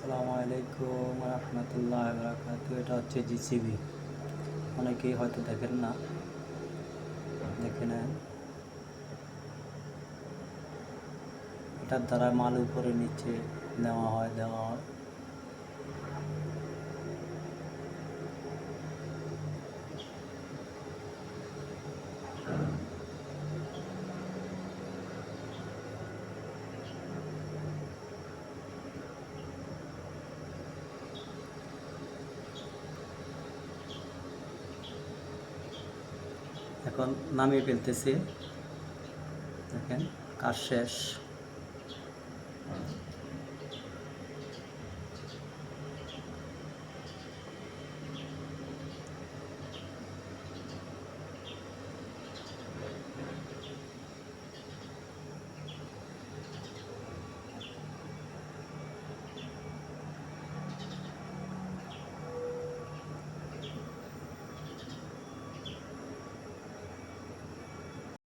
আসসালামু আলাইকুম রহমতুল্লাহ বরাকাত এটা হচ্ছে জিসিবি। অনেকেই হয়তো দেখেন না। দেখে নেন। এটার দ্বারা মাল উপরে নিচে নেওয়া হয়, দেওয়া হয়। এখন নামিয়ে ফেলতেছি। দেখেন কাজ শেষ।